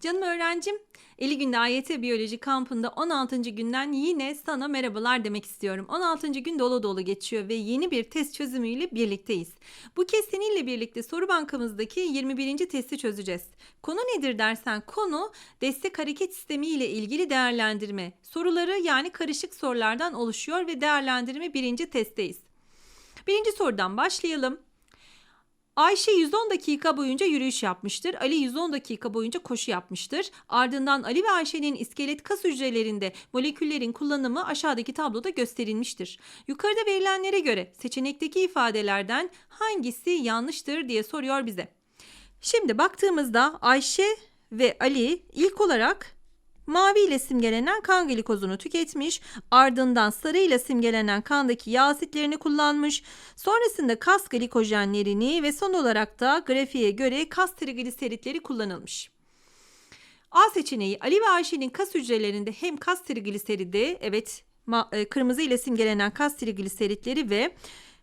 Canım öğrencim, Eli Günde AYT Biyoloji kampında 16. günden yine sana merhabalar demek istiyorum. 16. gün dolu dolu geçiyor ve yeni bir test çözümüyle birlikteyiz. Bu kez birlikte soru bankamızdaki 21. testi çözeceğiz. Konu nedir dersen konu destek hareket sistemi ile ilgili değerlendirme. Soruları yani karışık sorulardan oluşuyor ve değerlendirme birinci testteyiz. Birinci sorudan başlayalım. Ayşe 110 dakika boyunca yürüyüş yapmıştır. Ali 110 dakika boyunca koşu yapmıştır. Ardından Ali ve Ayşe'nin iskelet kas hücrelerinde moleküllerin kullanımı aşağıdaki tabloda gösterilmiştir. Yukarıda verilenlere göre seçenekteki ifadelerden hangisi yanlıştır diye soruyor bize. Şimdi baktığımızda Ayşe ve Ali ilk olarak mavi ile simgelenen kan glikozunu tüketmiş, ardından sarı ile simgelenen kandaki yağ asitlerini kullanmış, sonrasında kas glikojenlerini ve son olarak da grafiğe göre kas trigliseritleri kullanılmış. A seçeneği Ali ve Ayşe'nin kas hücrelerinde hem kas trigliseridi, evet e, kırmızı ile simgelenen kas trigliseritleri ve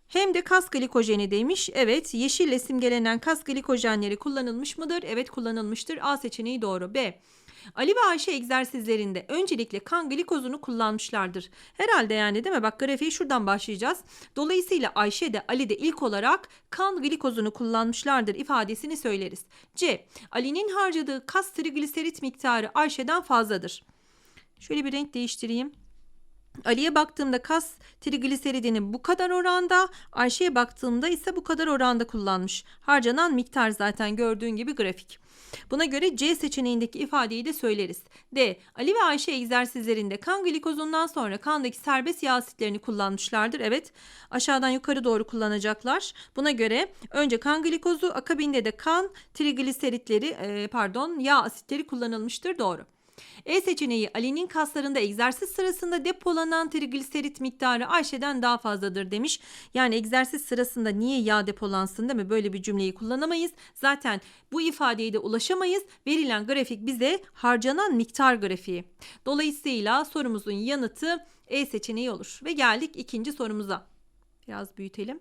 hem de kas glikojeni demiş. Evet, yeşille simgelenen kas glikojenleri kullanılmış mıdır? Evet, kullanılmıştır. A seçeneği doğru. B. Ali ve Ayşe egzersizlerinde öncelikle kan glikozunu kullanmışlardır. Herhalde yani değil mi? Bak grafiği şuradan başlayacağız. Dolayısıyla Ayşe de Ali de ilk olarak kan glikozunu kullanmışlardır ifadesini söyleriz. C. Ali'nin harcadığı kas trigliserit miktarı Ayşe'den fazladır. Şöyle bir renk değiştireyim. Ali'ye baktığımda kas trigliseridini bu kadar oranda, Ayşe'ye baktığımda ise bu kadar oranda kullanmış. Harcanan miktar zaten gördüğün gibi grafik. Buna göre C seçeneğindeki ifadeyi de söyleriz. D. Ali ve Ayşe egzersizlerinde kan glikozundan sonra kandaki serbest yağ asitlerini kullanmışlardır. Evet aşağıdan yukarı doğru kullanacaklar. Buna göre önce kan glikozu akabinde de kan trigliseritleri e, pardon yağ asitleri kullanılmıştır. Doğru. E seçeneği Ali'nin kaslarında egzersiz sırasında depolanan trigliserit miktarı Ayşe'den daha fazladır demiş. Yani egzersiz sırasında niye yağ depolansın değil mi? Böyle bir cümleyi kullanamayız. Zaten bu ifadeye de ulaşamayız. Verilen grafik bize harcanan miktar grafiği. Dolayısıyla sorumuzun yanıtı E seçeneği olur. Ve geldik ikinci sorumuza. Biraz büyütelim.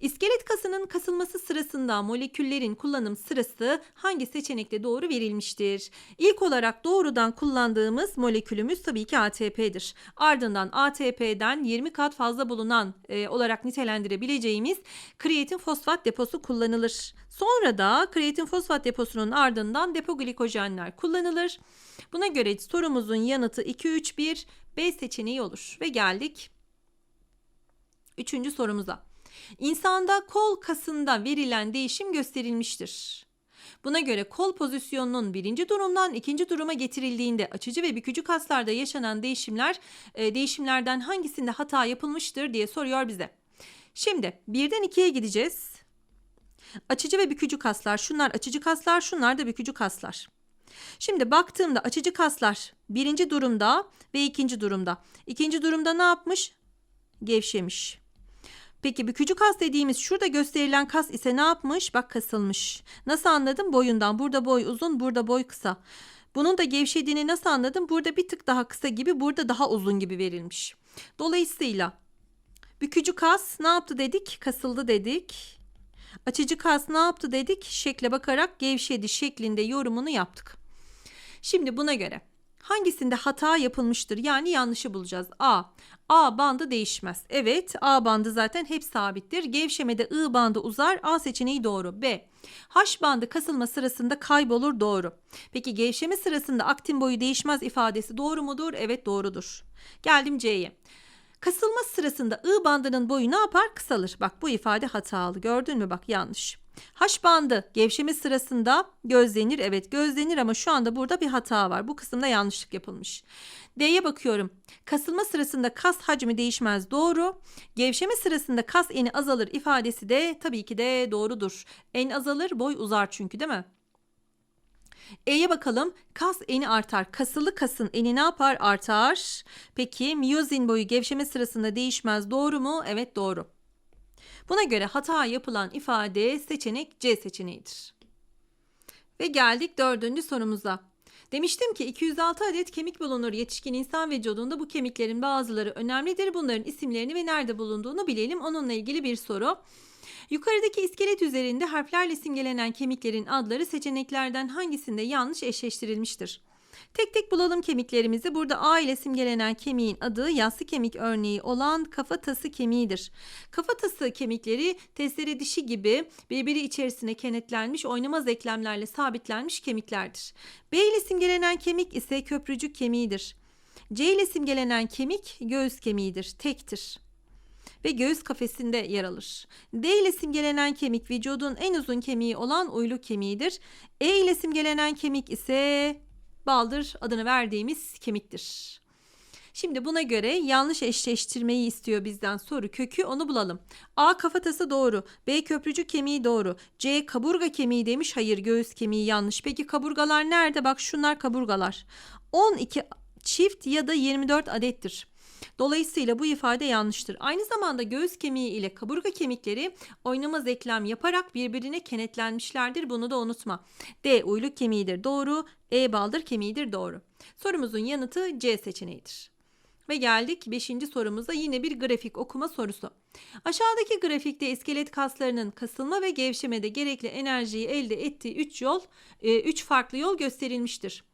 İskelet kasının kasılması sırasında moleküllerin kullanım sırası hangi seçenekte doğru verilmiştir? İlk olarak doğrudan kullandığımız molekülümüz tabii ki ATP'dir. Ardından ATP'den 20 kat fazla bulunan e, olarak nitelendirebileceğimiz kreatin fosfat deposu kullanılır. Sonra da kreatin fosfat deposunun ardından depo glikojenler kullanılır. Buna göre sorumuzun yanıtı 2 3 1 B seçeneği olur ve geldik üçüncü sorumuza. İnsanda kol kasında verilen değişim gösterilmiştir. Buna göre kol pozisyonunun birinci durumdan ikinci duruma getirildiğinde açıcı ve bükücü kaslarda yaşanan değişimler e, değişimlerden hangisinde hata yapılmıştır diye soruyor bize. Şimdi birden ikiye gideceğiz. Açıcı ve bükücü kaslar şunlar açıcı kaslar şunlar da bükücü kaslar. Şimdi baktığımda açıcı kaslar birinci durumda ve ikinci durumda. İkinci durumda ne yapmış? Gevşemiş. Peki bükücü kas dediğimiz şurada gösterilen kas ise ne yapmış? Bak kasılmış. Nasıl anladım? Boyundan. Burada boy uzun, burada boy kısa. Bunun da gevşediğini nasıl anladım? Burada bir tık daha kısa gibi, burada daha uzun gibi verilmiş. Dolayısıyla bükücü kas ne yaptı dedik? Kasıldı dedik. Açıcı kas ne yaptı dedik? Şekle bakarak gevşedi şeklinde yorumunu yaptık. Şimdi buna göre hangisinde hata yapılmıştır? Yani yanlışı bulacağız. A. A bandı değişmez. Evet A bandı zaten hep sabittir. Gevşemede I bandı uzar. A seçeneği doğru. B. H bandı kasılma sırasında kaybolur doğru. Peki gevşeme sırasında aktin boyu değişmez ifadesi doğru mudur? Evet doğrudur. Geldim C'ye. Kasılma sırasında I bandının boyu ne yapar? Kısalır. Bak bu ifade hatalı. Gördün mü? Bak yanlış. H bandı gevşeme sırasında gözlenir. Evet gözlenir ama şu anda burada bir hata var. Bu kısımda yanlışlık yapılmış. D'ye bakıyorum. Kasılma sırasında kas hacmi değişmez doğru. Gevşeme sırasında kas eni azalır ifadesi de tabii ki de doğrudur. En azalır boy uzar çünkü değil mi? E'ye bakalım. Kas eni artar. Kasılı kasın eni ne yapar? Artar. Peki miyozin boyu gevşeme sırasında değişmez. Doğru mu? Evet doğru. Buna göre hata yapılan ifade seçenek C seçeneğidir. Ve geldik dördüncü sorumuza. Demiştim ki 206 adet kemik bulunur yetişkin insan vücudunda bu kemiklerin bazıları önemlidir. Bunların isimlerini ve nerede bulunduğunu bilelim. Onunla ilgili bir soru. Yukarıdaki iskelet üzerinde harflerle simgelenen kemiklerin adları seçeneklerden hangisinde yanlış eşleştirilmiştir? Tek tek bulalım kemiklerimizi. Burada A ile simgelenen kemiğin adı yassı kemik örneği olan kafatası kemiğidir. Kafatası kemikleri testere dişi gibi birbiri içerisine kenetlenmiş oynamaz eklemlerle sabitlenmiş kemiklerdir. B ile simgelenen kemik ise köprücük kemiğidir. C ile simgelenen kemik göğüs kemiğidir, tektir ve göğüs kafesinde yer alır. D ile simgelenen kemik vücudun en uzun kemiği olan uyluk kemiğidir. E ile simgelenen kemik ise baldır adını verdiğimiz kemiktir. Şimdi buna göre yanlış eşleştirmeyi istiyor bizden soru kökü onu bulalım. A kafatası doğru. B köprücük kemiği doğru. C kaburga kemiği demiş. Hayır göğüs kemiği yanlış. Peki kaburgalar nerede? Bak şunlar kaburgalar. 12 çift ya da 24 adettir. Dolayısıyla bu ifade yanlıştır. Aynı zamanda göğüs kemiği ile kaburga kemikleri oynamaz eklem yaparak birbirine kenetlenmişlerdir. Bunu da unutma. D uyluk kemiğidir doğru. E baldır kemiğidir doğru. Sorumuzun yanıtı C seçeneğidir. Ve geldik 5. sorumuza yine bir grafik okuma sorusu. Aşağıdaki grafikte iskelet kaslarının kasılma ve gevşemede gerekli enerjiyi elde ettiği 3 yol, 3 farklı yol gösterilmiştir.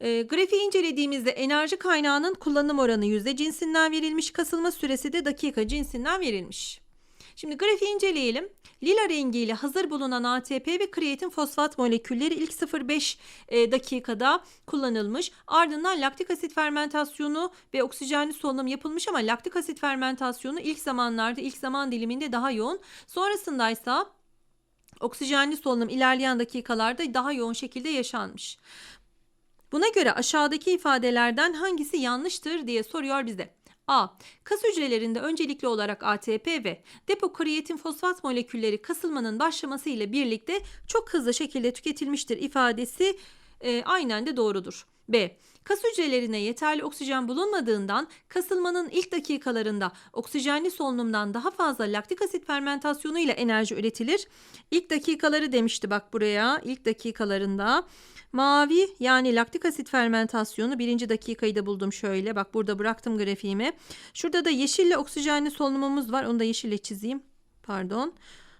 E, grafiği incelediğimizde enerji kaynağının kullanım oranı yüzde cinsinden verilmiş, kasılma süresi de dakika cinsinden verilmiş. Şimdi grafiği inceleyelim. Lila rengiyle hazır bulunan ATP ve kreatin fosfat molekülleri ilk 0,5 e, dakikada kullanılmış. Ardından laktik asit fermentasyonu ve oksijenli solunum yapılmış ama laktik asit fermentasyonu ilk zamanlarda ilk zaman diliminde daha yoğun. Sonrasında ise oksijenli solunum ilerleyen dakikalarda daha yoğun şekilde yaşanmış. Buna göre aşağıdaki ifadelerden hangisi yanlıştır diye soruyor bize. A. Kas hücrelerinde öncelikli olarak ATP ve depo kreatin fosfat molekülleri kasılmanın başlaması ile birlikte çok hızlı şekilde tüketilmiştir ifadesi e, aynen de doğrudur. B. Kas hücrelerine yeterli oksijen bulunmadığından kasılmanın ilk dakikalarında oksijenli solunumdan daha fazla laktik asit fermentasyonu ile enerji üretilir. İlk dakikaları demişti bak buraya ilk dakikalarında Mavi yani laktik asit fermentasyonu birinci dakikayı da buldum şöyle. Bak burada bıraktım grafiğimi. Şurada da yeşille oksijenli solunumumuz var. Onu da yeşille çizeyim. Pardon.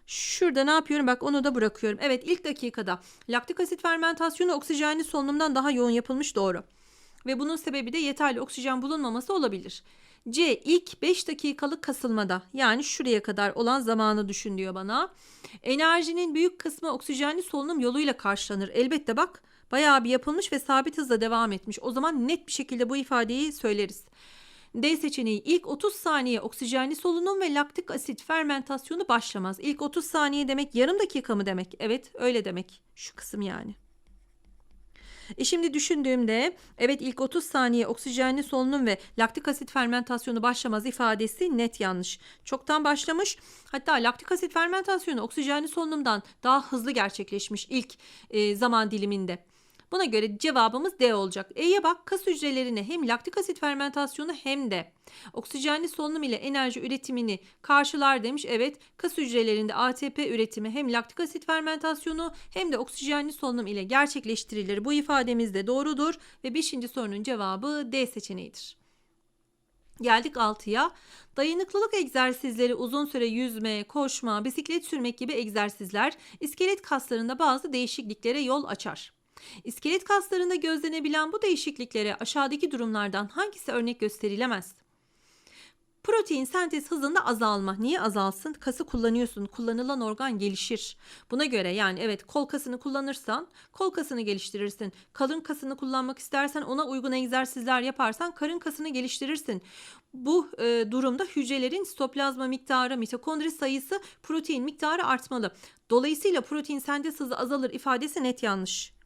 Şurada ne yapıyorum? Bak onu da bırakıyorum. Evet ilk dakikada laktik asit fermentasyonu oksijenli solunumdan daha yoğun yapılmış doğru. Ve bunun sebebi de yeterli oksijen bulunmaması olabilir. C ilk 5 dakikalık kasılmada yani şuraya kadar olan zamanı düşün diyor bana. Enerjinin büyük kısmı oksijenli solunum yoluyla karşılanır. Elbette bak bayağı bir yapılmış ve sabit hızla devam etmiş. O zaman net bir şekilde bu ifadeyi söyleriz. D seçeneği ilk 30 saniye oksijenli solunum ve laktik asit fermentasyonu başlamaz. İlk 30 saniye demek yarım dakika mı demek? Evet öyle demek. Şu kısım yani. E şimdi düşündüğümde evet ilk 30 saniye oksijenli solunum ve laktik asit fermentasyonu başlamaz ifadesi net yanlış. Çoktan başlamış hatta laktik asit fermentasyonu oksijenli solunumdan daha hızlı gerçekleşmiş ilk e, zaman diliminde. Buna göre cevabımız D olacak. E'ye bak kas hücrelerine hem laktik asit fermentasyonu hem de oksijenli solunum ile enerji üretimini karşılar demiş. Evet kas hücrelerinde ATP üretimi hem laktik asit fermentasyonu hem de oksijenli solunum ile gerçekleştirilir. Bu ifademiz de doğrudur ve 5. sorunun cevabı D seçeneğidir. Geldik 6'ya. Dayanıklılık egzersizleri uzun süre yüzme, koşma, bisiklet sürmek gibi egzersizler iskelet kaslarında bazı değişikliklere yol açar. İskelet kaslarında gözlenebilen bu değişikliklere aşağıdaki durumlardan hangisi örnek gösterilemez? Protein sentez hızında azalma. Niye azalsın? Kası kullanıyorsun. Kullanılan organ gelişir. Buna göre yani evet kol kasını kullanırsan kol kasını geliştirirsin. Kalın kasını kullanmak istersen ona uygun egzersizler yaparsan karın kasını geliştirirsin. Bu e, durumda hücrelerin sitoplazma miktarı, mitokondri sayısı, protein miktarı artmalı. Dolayısıyla protein sentez hızı azalır ifadesi net yanlış.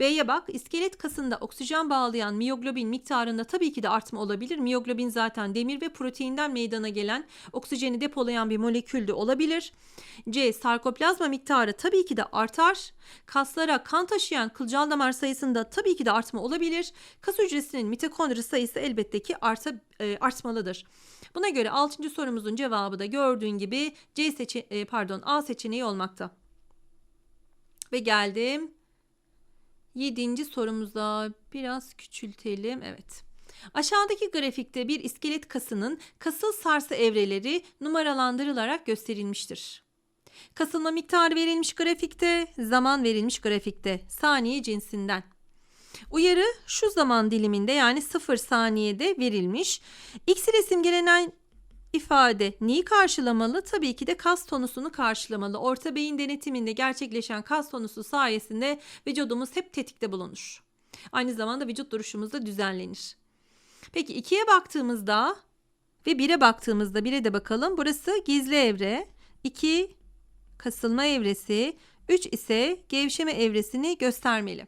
B'ye bak iskelet kasında oksijen bağlayan miyoglobin miktarında tabii ki de artma olabilir. Miyoglobin zaten demir ve proteinden meydana gelen oksijeni depolayan bir molekül de olabilir. C sarkoplazma miktarı tabii ki de artar. Kaslara kan taşıyan kılcal damar sayısında tabii ki de artma olabilir. Kas hücresinin mitokondri sayısı elbette ki arta, e, artmalıdır. Buna göre 6. sorumuzun cevabı da gördüğün gibi C seçe e, pardon A seçeneği olmakta. Ve geldim Yedinci sorumuza biraz küçültelim. Evet. Aşağıdaki grafikte bir iskelet kasının kasıl sarsı evreleri numaralandırılarak gösterilmiştir. Kasılma miktarı verilmiş grafikte, zaman verilmiş grafikte. Saniye cinsinden. Uyarı şu zaman diliminde yani 0 saniyede verilmiş. X ile simgelenen ifade neyi karşılamalı? Tabii ki de kas tonusunu karşılamalı. Orta beyin denetiminde gerçekleşen kas tonusu sayesinde vücudumuz hep tetikte bulunur. Aynı zamanda vücut duruşumuz da düzenlenir. Peki 2'ye baktığımızda ve 1'e baktığımızda 1'e de bakalım. Burası gizli evre. 2 kasılma evresi, 3 ise gevşeme evresini göstermeli.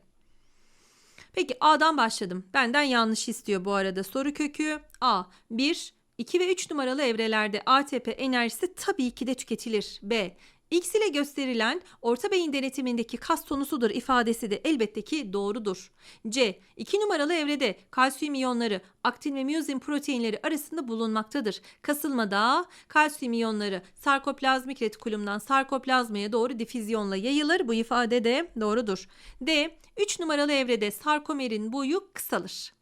Peki A'dan başladım. Benden yanlış istiyor bu arada. Soru kökü A. 1, 2 ve 3 numaralı evrelerde ATP enerjisi tabii ki de tüketilir. B. X ile gösterilen orta beyin denetimindeki kas tonusudur ifadesi de elbette ki doğrudur. C. 2 numaralı evrede kalsiyum iyonları aktin ve miyozin proteinleri arasında bulunmaktadır. Kasılmada kalsiyum iyonları sarkoplazmik retikulumdan sarkoplazmaya doğru difüzyonla yayılır. Bu ifade de doğrudur. D. 3 numaralı evrede sarkomerin boyu kısalır.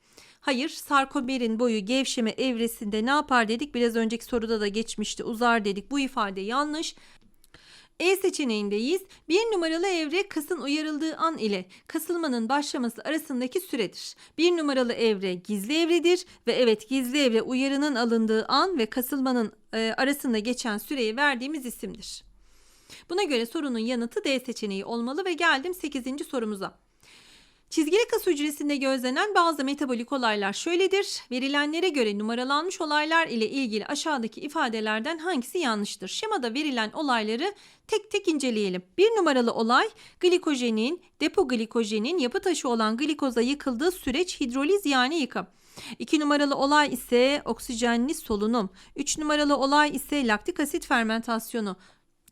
Hayır, sarkomerin boyu gevşeme evresinde ne yapar dedik? Biraz önceki soruda da geçmişti. Uzar dedik. Bu ifade yanlış. E seçeneğindeyiz. Bir numaralı evre kasın uyarıldığı an ile kasılmanın başlaması arasındaki süredir. Bir numaralı evre gizli evredir ve evet gizli evre uyarının alındığı an ve kasılmanın e, arasında geçen süreyi verdiğimiz isimdir. Buna göre sorunun yanıtı D seçeneği olmalı ve geldim 8. sorumuza. Çizgili kas hücresinde gözlenen bazı metabolik olaylar şöyledir. Verilenlere göre numaralanmış olaylar ile ilgili aşağıdaki ifadelerden hangisi yanlıştır? Şemada verilen olayları tek tek inceleyelim. Bir numaralı olay glikojenin, depoglikojenin yapı taşı olan glikoza yıkıldığı süreç hidroliz yani yıkım. 2 numaralı olay ise oksijenli solunum. 3 numaralı olay ise laktik asit fermentasyonu.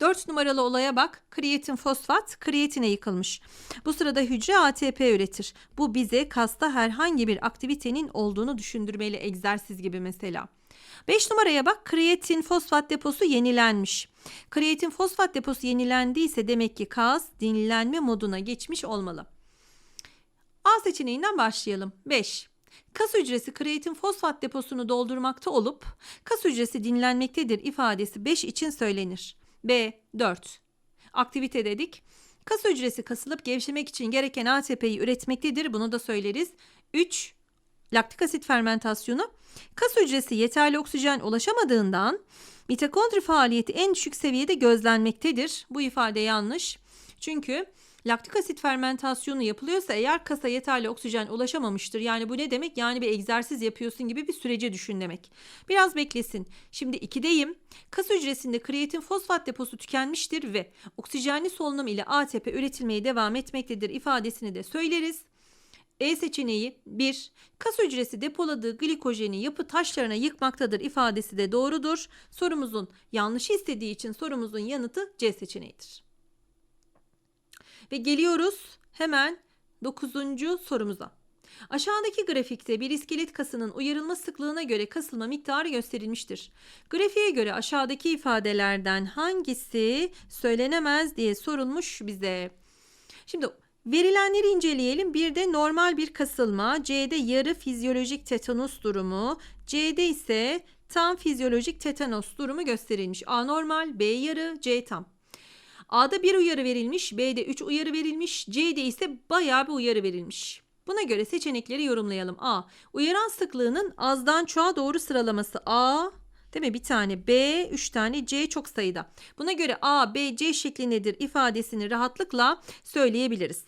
4 numaralı olaya bak. Kreatin fosfat kreatine yıkılmış. Bu sırada hücre ATP üretir. Bu bize kasta herhangi bir aktivitenin olduğunu düşündürmeli egzersiz gibi mesela. 5 numaraya bak kreatin fosfat deposu yenilenmiş. Kreatin fosfat deposu yenilendiyse demek ki kas dinlenme moduna geçmiş olmalı. A seçeneğinden başlayalım. 5. Kas hücresi kreatin fosfat deposunu doldurmakta olup kas hücresi dinlenmektedir ifadesi 5 için söylenir. B. 4. Aktivite dedik. Kas hücresi kasılıp gevşemek için gereken ATP'yi üretmektedir. Bunu da söyleriz. 3. Laktik asit fermentasyonu. Kas hücresi yeterli oksijen ulaşamadığından mitokondri faaliyeti en düşük seviyede gözlenmektedir. Bu ifade yanlış. Çünkü laktik asit fermentasyonu yapılıyorsa eğer kasa yeterli oksijen ulaşamamıştır. Yani bu ne demek? Yani bir egzersiz yapıyorsun gibi bir sürece düşün demek. Biraz beklesin. Şimdi 2'deyim. Kas hücresinde kreatin fosfat deposu tükenmiştir ve oksijenli solunum ile ATP üretilmeye devam etmektedir ifadesini de söyleriz. E seçeneği 1. Kas hücresi depoladığı glikojeni yapı taşlarına yıkmaktadır ifadesi de doğrudur. Sorumuzun yanlış istediği için sorumuzun yanıtı C seçeneğidir. Ve geliyoruz hemen 9. sorumuza. Aşağıdaki grafikte bir iskelet kasının uyarılma sıklığına göre kasılma miktarı gösterilmiştir. Grafiğe göre aşağıdaki ifadelerden hangisi söylenemez diye sorulmuş bize. Şimdi verilenleri inceleyelim. Bir de normal bir kasılma, C'de yarı fizyolojik tetanos durumu, C'de ise tam fizyolojik tetanos durumu gösterilmiş. A normal, B yarı, C tam. A'da bir uyarı verilmiş, B'de 3 uyarı verilmiş, C'de ise bayağı bir uyarı verilmiş. Buna göre seçenekleri yorumlayalım. A. Uyaran sıklığının azdan çoğa doğru sıralaması A. Değil mi? Bir tane B, üç tane C çok sayıda. Buna göre A, B, C şeklindedir ifadesini rahatlıkla söyleyebiliriz.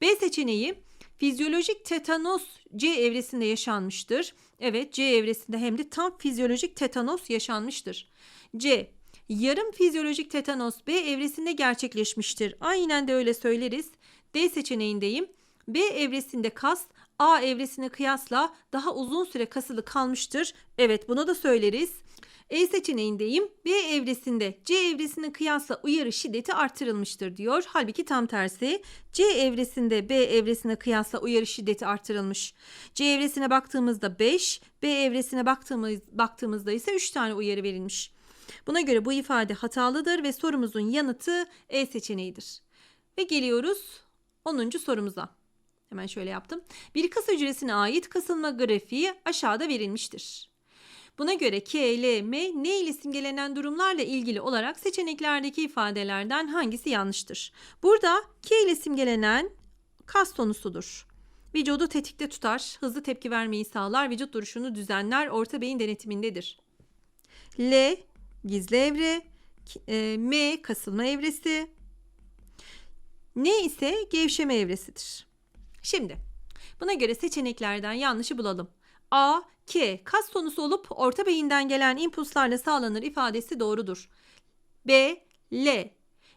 B seçeneği fizyolojik tetanos C evresinde yaşanmıştır. Evet C evresinde hem de tam fizyolojik tetanos yaşanmıştır. C yarım fizyolojik tetanos B evresinde gerçekleşmiştir. Aynen de öyle söyleriz. D seçeneğindeyim. B evresinde kas A evresine kıyasla daha uzun süre kasılı kalmıştır. Evet bunu da söyleriz. E seçeneğindeyim. B evresinde C evresine kıyasla uyarı şiddeti artırılmıştır diyor. Halbuki tam tersi. C evresinde B evresine kıyasla uyarı şiddeti artırılmış. C evresine baktığımızda 5, B evresine baktığımız, baktığımızda ise 3 tane uyarı verilmiş. Buna göre bu ifade hatalıdır ve sorumuzun yanıtı E seçeneğidir. Ve geliyoruz 10. sorumuza. Hemen şöyle yaptım. Bir kas hücresine ait kasılma grafiği aşağıda verilmiştir. Buna göre K, L, M, N ile simgelenen durumlarla ilgili olarak seçeneklerdeki ifadelerden hangisi yanlıştır? Burada K ile simgelenen kas tonusudur. Vücudu tetikte tutar, hızlı tepki vermeyi sağlar, vücut duruşunu düzenler, orta beyin denetimindedir. L gizli evre, e, M kasılma evresi, N ise gevşeme evresidir. Şimdi buna göre seçeneklerden yanlışı bulalım. A, K kas tonusu olup orta beyinden gelen impulslarla sağlanır ifadesi doğrudur. B, L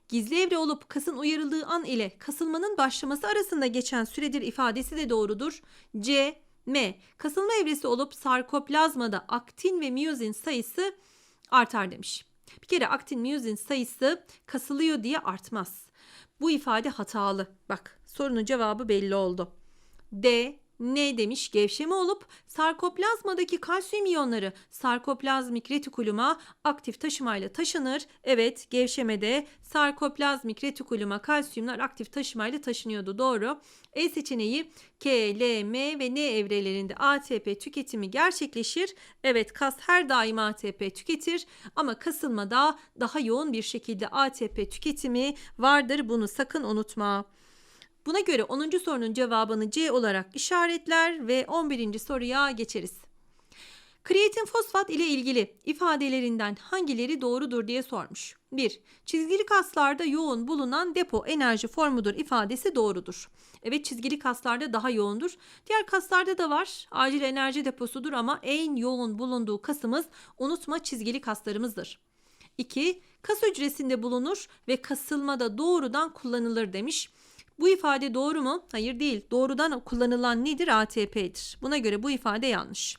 gizli evre olup kasın uyarıldığı an ile kasılmanın başlaması arasında geçen süredir ifadesi de doğrudur. C, M kasılma evresi olup sarkoplazmada aktin ve miyozin sayısı artar demiş. Bir kere aktin miyozin sayısı kasılıyor diye artmaz. Bu ifade hatalı. Bak sorunun cevabı belli oldu. D ne demiş gevşeme olup sarkoplazmadaki kalsiyum iyonları sarkoplazmik retikuluma aktif taşımayla taşınır. Evet gevşemede sarkoplazmik retikuluma kalsiyumlar aktif taşımayla taşınıyordu doğru. E seçeneği K, L, M ve N evrelerinde ATP tüketimi gerçekleşir. Evet kas her daim ATP tüketir ama kasılmada daha yoğun bir şekilde ATP tüketimi vardır. Bunu sakın unutma. Buna göre 10. sorunun cevabını C olarak işaretler ve 11. soruya geçeriz. Kreatin fosfat ile ilgili ifadelerinden hangileri doğrudur diye sormuş. 1. Çizgili kaslarda yoğun bulunan depo enerji formudur ifadesi doğrudur. Evet çizgili kaslarda daha yoğundur. Diğer kaslarda da var. Acil enerji deposudur ama en yoğun bulunduğu kasımız unutma çizgili kaslarımızdır. 2. Kas hücresinde bulunur ve kasılmada doğrudan kullanılır demiş. Bu ifade doğru mu? Hayır değil. Doğrudan kullanılan nedir? ATP'dir. Buna göre bu ifade yanlış.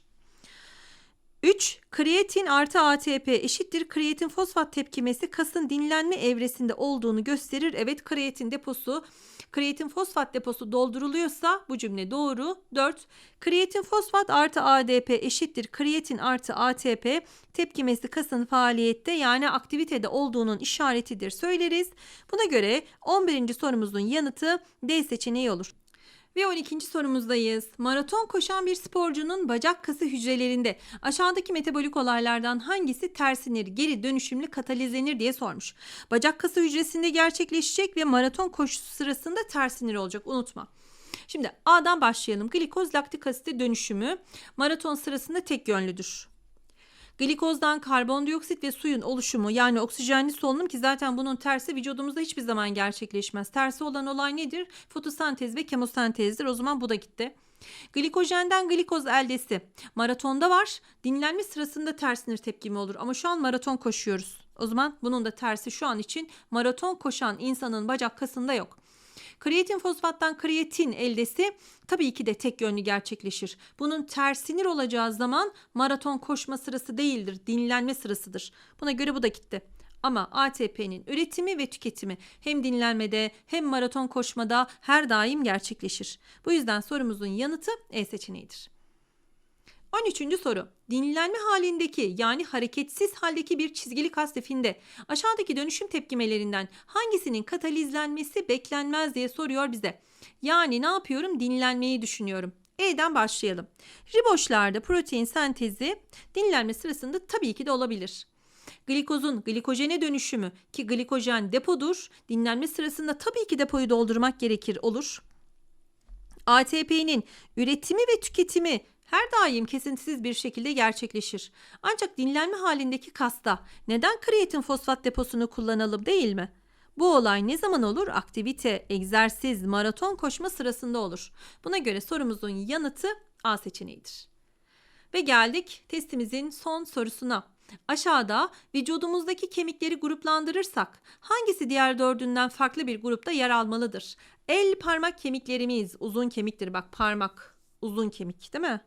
3. Kreatin artı ATP eşittir. Kreatin fosfat tepkimesi kasın dinlenme evresinde olduğunu gösterir. Evet kreatin deposu, kreatin fosfat deposu dolduruluyorsa bu cümle doğru. 4. Kreatin fosfat artı ADP eşittir. Kreatin artı ATP tepkimesi kasın faaliyette yani aktivitede olduğunun işaretidir söyleriz. Buna göre 11. sorumuzun yanıtı D seçeneği olur. Ve 12. sorumuzdayız. Maraton koşan bir sporcunun bacak kası hücrelerinde aşağıdaki metabolik olaylardan hangisi tersinir, geri dönüşümlü katalizlenir diye sormuş. Bacak kası hücresinde gerçekleşecek ve maraton koşusu sırasında tersinir olacak unutma. Şimdi A'dan başlayalım. Glikoz laktik asite dönüşümü maraton sırasında tek yönlüdür. Glikozdan karbondioksit ve suyun oluşumu yani oksijenli solunum ki zaten bunun tersi vücudumuzda hiçbir zaman gerçekleşmez. Tersi olan olay nedir? Fotosentez ve kemosentezdir. O zaman bu da gitti. Glikojenden glikoz eldesi maratonda var. Dinlenme sırasında tersinir tepkimi olur ama şu an maraton koşuyoruz. O zaman bunun da tersi şu an için maraton koşan insanın bacak kasında yok. Kreatin fosfattan kreatin eldesi tabii ki de tek yönlü gerçekleşir. Bunun tersinir olacağı zaman maraton koşma sırası değildir, dinlenme sırasıdır. Buna göre bu da gitti. Ama ATP'nin üretimi ve tüketimi hem dinlenmede hem maraton koşmada her daim gerçekleşir. Bu yüzden sorumuzun yanıtı E seçeneğidir. 13. soru. Dinlenme halindeki yani hareketsiz haldeki bir çizgili kas lifinde aşağıdaki dönüşüm tepkimelerinden hangisinin katalizlenmesi beklenmez diye soruyor bize. Yani ne yapıyorum? Dinlenmeyi düşünüyorum. E'den başlayalım. Riboşlarda protein sentezi dinlenme sırasında tabii ki de olabilir. Glikozun glikojene dönüşümü ki glikojen depodur. Dinlenme sırasında tabii ki depoyu doldurmak gerekir olur. ATP'nin üretimi ve tüketimi her daim kesintisiz bir şekilde gerçekleşir. Ancak dinlenme halindeki kasta neden kreatin fosfat deposunu kullanalım değil mi? Bu olay ne zaman olur? Aktivite, egzersiz, maraton koşma sırasında olur. Buna göre sorumuzun yanıtı A seçeneğidir. Ve geldik testimizin son sorusuna. Aşağıda vücudumuzdaki kemikleri gruplandırırsak hangisi diğer dördünden farklı bir grupta yer almalıdır? El parmak kemiklerimiz uzun kemiktir bak parmak uzun kemik değil mi?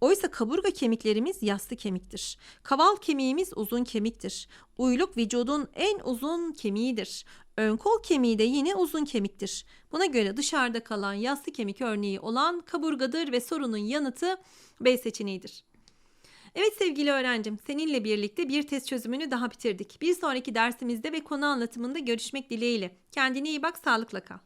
Oysa kaburga kemiklerimiz yassı kemiktir. Kaval kemiğimiz uzun kemiktir. Uyluk vücudun en uzun kemiğidir. Ön kol kemiği de yine uzun kemiktir. Buna göre dışarıda kalan yassı kemik örneği olan kaburgadır ve sorunun yanıtı B seçeneğidir. Evet sevgili öğrencim, seninle birlikte bir test çözümünü daha bitirdik. Bir sonraki dersimizde ve konu anlatımında görüşmek dileğiyle. Kendine iyi bak, sağlıkla kal.